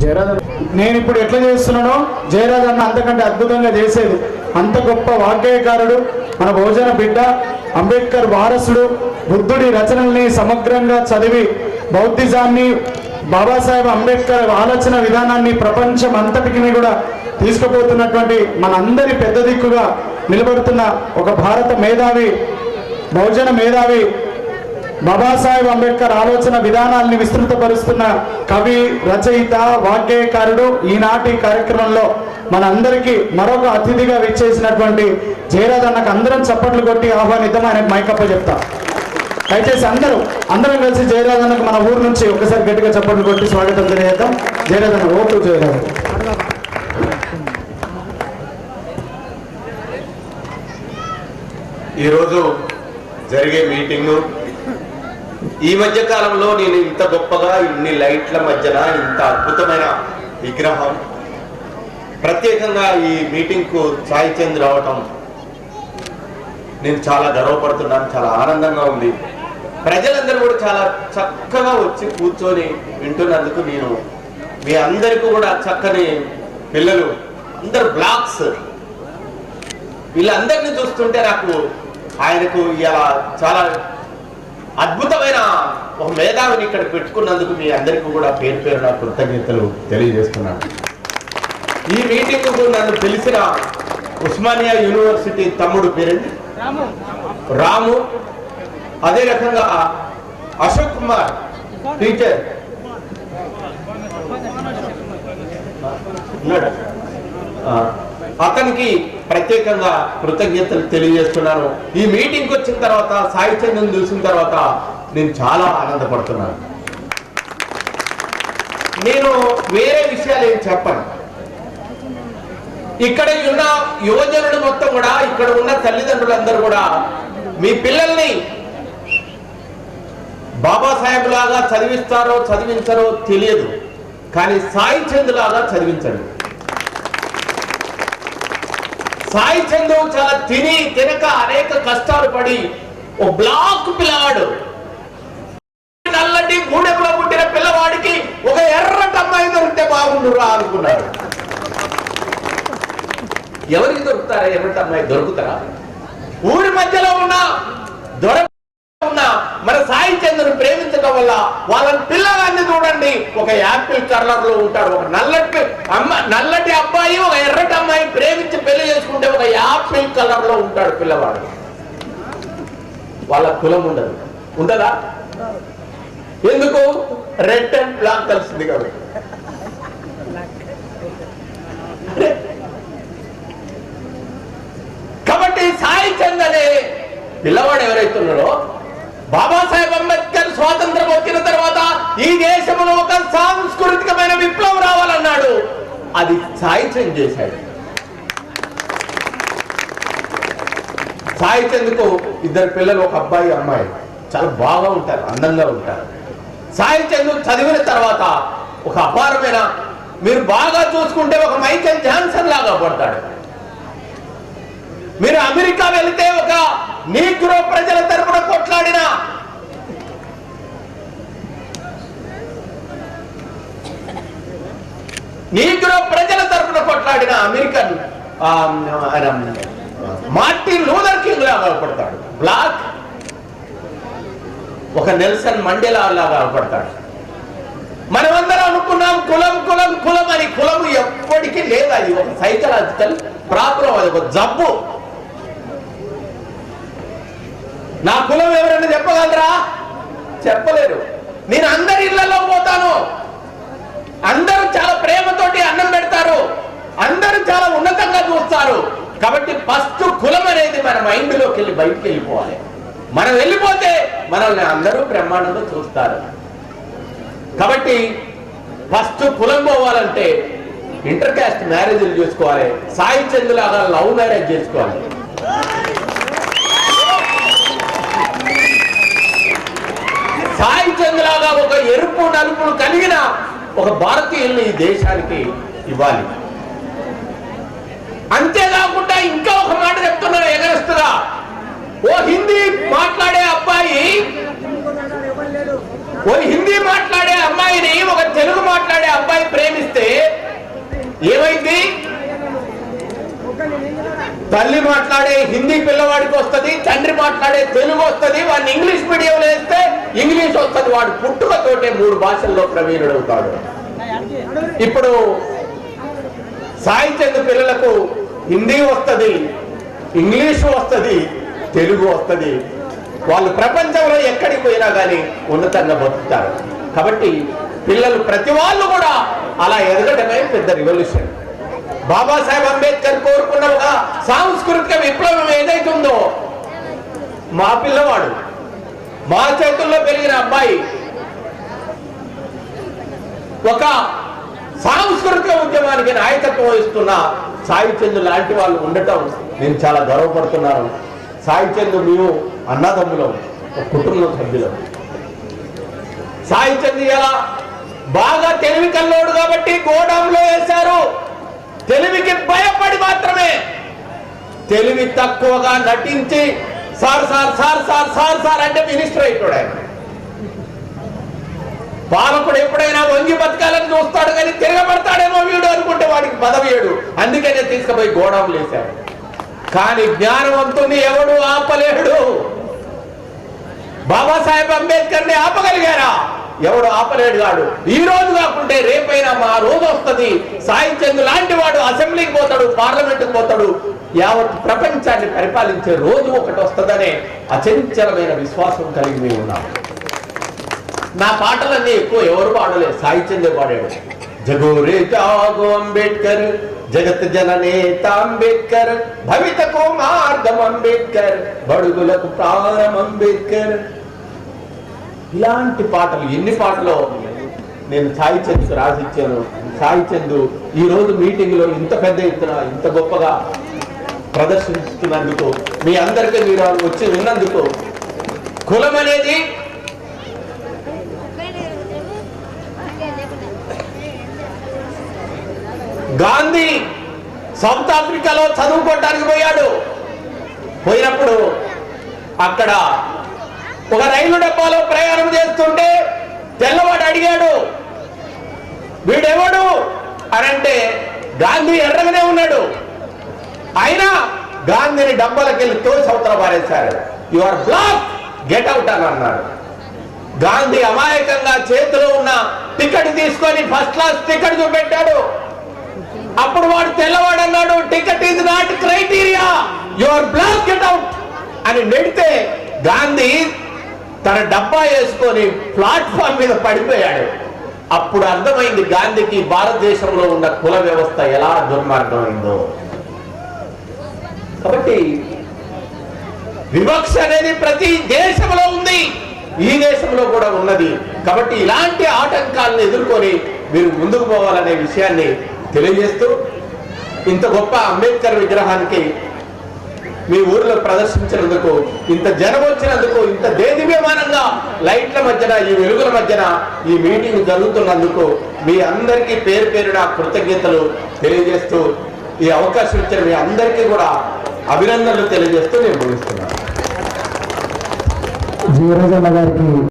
జయరాజ్ నేను ఇప్పుడు ఎట్లా చేస్తున్నానో జయరాజ్ అన్న అంతకంటే అద్భుతంగా చేసేది. అంత గొప్ప వాగ్గేయకారుడు మన భోజన బిడ్డ అంబేద్కర్ వారసుడు బుద్ధుడి రచనల్ని సమగ్రంగా చదివి బౌద్ధిజాన్ని బాబాసాహెబ్ అంబేద్కర్ ఆలోచన విధానాన్ని ప్రపంచం అంతటికి కూడా తీసుకుపోతున్నటువంటి మనందరి పెద్ద దిక్కుగా నిలబడుతున్న ఒక భారత మేధావి బహుజన మేధావి బాబాసాహెబ్ అంబేద్కర్ ఆలోచన విధానాల్ని విస్తృతపరుస్తున్న కవి రచయిత వాగ్గేయకారుడు ఈనాటి కార్యక్రమంలో మన అందరికీ మరొక అతిథిగా విచ్చేసినటువంటి జయరాజ్ అన్నకు అందరం చప్పట్లు కొట్టి ఆహ్వానిద్దాం ఆయనకు మైకప్ప చెప్తా. దయచేసి అందరూ అందరం కలిసి జయరాజ్ అన్నకు మన ఊరు నుంచి ఒకసారి గట్టిగా చప్పట్లు కొట్టి స్వాగతం తెలియజేద్దాం. జయరాజ్ అన్న ఓటు జయరాజ్. ఈరోజు జరిగే మీటింగు ఈ మధ్య కాలంలో నేను ఇంత గొప్పగా ఇన్ని లైట్ల మధ్యన ఇంత అద్భుతమైన విగ్రహం ప్రత్యేకంగా ఈ మీటింగ్కు సాయి చంద్ రావటం నేను చాలా గర్వపడుతున్నాను చాలా ఆనందంగా ఉంది. ప్రజలందరూ కూడా చాలా చక్కగా వచ్చి కూర్చొని వింటున్నందుకు నేను మీ అందరికీ కూడా చక్కని పిల్లలు అందరు బ్లాక్స్ వీళ్ళందరినీ చూస్తుంటే నాకు ఆయనకు ఇలా చాలా అద్భుతమైన ఒక మేధావిని ఇక్కడ పెట్టుకున్నందుకు మీ అందరికీ కూడా పేరు పేరు నా కృతజ్ఞతలు తెలియజేస్తున్నాను. ఈ మీటింగ్కు నన్ను పిలిచిన ఉస్మానియా యూనివర్సిటీ తమ్ముడు పేరేంటి రాము. అదే రకంగా అశోక్ కుమార్ టీచర్. అతనికి ప్రత్యేకంగా కృతజ్ఞతలు తెలియజేస్తున్నాను. ఈ మీటింగ్కి వచ్చిన తర్వాత సాయి చంద్రన్ చూసిన తర్వాత నేను చాలా ఆనందపడుతున్నాను. నేను వేరే విషయాలు ఏం చెప్పను. ఇక్కడ ఉన్న యువజనులు మొత్తం కూడా ఇక్కడ ఉన్న తల్లిదండ్రులందరూ కూడా మీ పిల్లల్ని బాబాసాహెబ్ లాగా చదివిస్తారో చదివించరో తెలియదు. కానీ సాయి చంద్ లాగా చదివించండి. సాయి చందు చాలా తిని తినక అనేక కష్టాలు పడి ఓ బ్లాక్ పిల్లవాడు నల్లటి గూడెంలో పుట్టిన పిల్లవాడికి ఒక ఎర్రటి అమ్మాయి దొరికితే బాగుండురా అనుకున్నాడు. ఎవరికి దొరుకుతారా? ఎర్రటి అమ్మాయి దొరుకుతారా? ఊరి మధ్యలో ఉన్న దొర ఉన్న మన సాయి చంద్రుని ప్రేమించడం వల్ల వాళ్ళని పిల్లలు చూడండి ఒక యాపిల్ కలర్లో ఉంటాడు ఒక నల్లటి అమ్మ నల్లటి అబ్బాయి ఒక ఎర్రటి అమ్మాయి ప్రేమించి పెళ్ళి చేసుకుంటే ఒక యాపిల్ కలర్లో ఉంటాడు పిల్లవాడు. వాళ్ళ కులం ఉండదు. ఉండదా? ఎందుకు? రెడ్ అండ్ బ్లాక్ కలిసింది కాబట్టి కాబట్టి సాయి చంద్ అనే పిల్లవాడు ఎవరైతున్నాడో బాబాసాహెబ్ అంబేద్కర్ స్వాతంత్రం వచ్చిన తర్వాత ఈ దేశంలో ఒక సాంస్కృతికమైన విప్లవం రావాలన్నాడు. అది సాయిచంద్ చేశాడు. సాయిచంద్కు ఇద్దరు పిల్లలు ఒక అబ్బాయి అమ్మాయి. చాలా బాగా ఉంటారు అందంగా ఉంటారు. సాయిచంద్ చదివిన తర్వాత ఒక అపారమైన మీరు బాగా చూసుకుంటే ఒక మైకెల్ జాన్సన్ లాగా పడతాడు. మీరు అమెరికా వెళితే ఒక నీగ్రో ప్రజల తరపున కొట్లాడిన నీగ్రో ప్రజల తరపున కొట్లాడిన అమెరికన్ మార్టిన్ లూథర్ కింగ్ లాగా పడతాడు బ్లాక్ ఒక నెల్సన్ మండేలా లాగా పడతాడు మనమందరం అనుకున్నాం కులం కులం కులం అని కులం ఎప్పటికీ లేదు? అది ఒక సైకలాజికల్ ప్రాబ్లం అది ఒక జబ్బు. నా కులం ఎవరైనా చెప్పగలరా? చెప్పలేరు. నేను అందరి ఇళ్ళలో పోతాను. అందరూ చాలా ప్రేమతోటి అన్నం పెడతారు. అందరూ చాలా ఉన్నతంగా చూస్తారు. కాబట్టి ఫస్ట్ కులం అనేది మన మైండ్లోకి వెళ్ళి బయటికి వెళ్ళిపోవాలి మనం వెళ్ళిపోతే మనల్ని అందరూ బ్రహ్మాండంగా చూస్తారు. కాబట్టి ఫస్ట్ కులం పోవాలంటే ఇంటర్ కాస్ట్ మ్యారేజ్లు చేసుకోవాలి. సాయి చంద్ లవ్ మ్యారేజ్ చేసుకోవాలి. సాయి చంద్ ఒక ఎరుపు నలుపులు కలిగిన ఒక భారతీయుల్ని ఈ దేశానికి ఇవ్వాలి. అంతేకాకుండా ఇంకా ఒక మాట చెప్తున్నారు ఎగరస్తుగా ఓ హిందీ మాట్లాడే అబ్బాయి ఓ హిందీ మాట్లాడే అమ్మాయిని ఒక తెలుగు మాట్లాడే అబ్బాయి ప్రేమిస్తే ఏమైంది? తల్లి మాట్లాడే హిందీ పిల్లవాడికి వస్తది తండ్రి మాట్లాడే తెలుగు వస్తది వాడిని ఇంగ్లీష్ మీడియం ఇంగ్లీష్ వస్తుంది వాడు పుట్టుకతోటే మూడు భాషల్లో ప్రవీణుడవుతాడు. ఇప్పుడు సాయి చంద్ పిల్లలకు హిందీ వస్తది ఇంగ్లీషు వస్తది తెలుగు వస్తది. వాళ్ళు ప్రపంచంలో ఎక్కడికి పోయినా కానీ ఉన్నతంగా బతుకుతారు. కాబట్టి పిల్లలు ప్రతి వాళ్ళు కూడా అలా ఎదగడమే పెద్ద రివల్యూషన్ బాబాసాహెబ్ అంబేద్కర్ కోరుకున్న ఒక సాంస్కృతిక విప్లవం ఏదైతే ఉందో మా పిల్లవాడు మా చేతుల్లో పెరిగిన అబ్బాయి ఒక సాంస్కృతిక ఉద్యమానికి నాయకత్వం వహిస్తున్న సాయి చందు లాంటి వాళ్ళు ఉండటం నేను చాలా గర్వపడుతున్నాను. సాయి చందు మేము అన్నదమ్ములం ఒక కుటుంబ సభ్యులం. సాయి చందు ఎలా బాగా తెలివి కల్లోడు కాబట్టి గోడంలో వేశారు. తెలివికి భయపడి మాత్రమే తెలివి తక్కువగా నటించి sir sir sir sir sir sir అంటే మినిస్టర్ అయిపోయాడు ఆయన. పాలకుడు ఎప్పుడైనా వంగి బతకాలని చూస్తాడు కానీ తిరగబడతాడేమో వీడు అనుకుంటే వాడికి పదవియడు అందుకనే తీసుకుపోయి గోడం లేశాడు కానీ జ్ఞానవంతుని ఎవడు ఆపలేడు? బాబాసాహెబ్ అంబేద్కర్ ఆపగలిగారా? ఎవడు ఆపలేడు కాడు. ఈ రోజు కాకుంటే రేపైనా మా రోజు వస్తది. సాయి చంద్ర లాంటి వాడు అసెంబ్లీకి పోతాడు పార్లమెంట్ పోతాడు. యావత్ ప్రపంచాన్ని పరిపాలించే రోజు ఒకటి వస్తుందనే అచంచలమైన విశ్వాసం కలిగి మేము ఉన్నాం. నా పాటలన్నీ ఎక్కువ ఎవరు పాడలేదు సాయి చంద్ర పాడాడు. జగోరే జాగో అంబేద్కర్ జగత్ జననేత అంబేద్కర్ భవితకు మార్గం అంబేద్కర్ బడుగులకు ప్రాణం అంబేద్కర్ ఇలాంటి పాటలు ఎన్ని పాటలు నేను సాయి చందుకు రాసిచ్చాను సాయి చందు ఈ రోజు ఇంత పెద్ద ఎత్తున ఇంత గొప్పగా ప్రదర్శిస్తున్నందుకు మీ అందరికీ మీరు వచ్చి విన్నందుకు కులం అనేది గాంధీ సౌత్ ఆఫ్రికాలో చదువుకోవడానికి పోయాడు. పోయినప్పుడు అక్కడ ఒక రైలు డబ్బాలో ప్రయాణం చేస్తుంటే తెల్లవాడు అడిగాడు వీడెవడు? అనంటే గాంధీ ఎర్రగానే ఉన్నాడు. అయినా గాంధీని డబ్బాలకెళ్ళి తోసి అవతల పారేశారు. You are black get out అని అన్నాడు. గాంధీ అమాయకంగా చేతిలో ఉన్న టికెట్ తీసుకొని ఫస్ట్ క్లాస్ టికెట్ చూపెట్టాడు. అప్పుడు వాడు తెల్లవాడు అన్నాడు ticket is not criteria your black get out అని నెడితే గాంధీ తన డబ్బా వేసుకొని ప్లాట్ఫామ్ మీద పడిపోయాడు. అప్పుడు అర్థమైంది గాంధీకి భారతదేశంలో ఉన్న కుల వ్యవస్థ ఎలా దుర్మార్గమైందో. కాబట్టి వివక్ష అనేది ప్రతి దేశంలో ఉంది. ఈ దేశంలో కూడా ఉన్నది. కాబట్టి ఇలాంటి ఆటంకాలను ఎదుర్కొని మీరు ముందుకు పోవాలనే విషయాన్ని తెలియజేస్తూ ఇంత గొప్ప అంబేద్కర్ విగ్రహానికి మీ ఊర్లో ప్రదర్శించినందుకు ఇంత జనం వచ్చినందుకు ఇంత దేదివ్యమానంగా లైట్ల మధ్యన ఈ వెలుగుల మధ్యన ఈ మీటింగ్ జరుగుతున్నందుకు మీ అందరికీ పేరు పేరున కృతజ్ఞతలు తెలియజేస్తూ ఈ అవకాశం ఇచ్చిన మీ అందరికీ కూడా అభినందనలు తెలియజేస్తూ నేను ముగిస్తున్నాను. జీవరాజన్న గారికి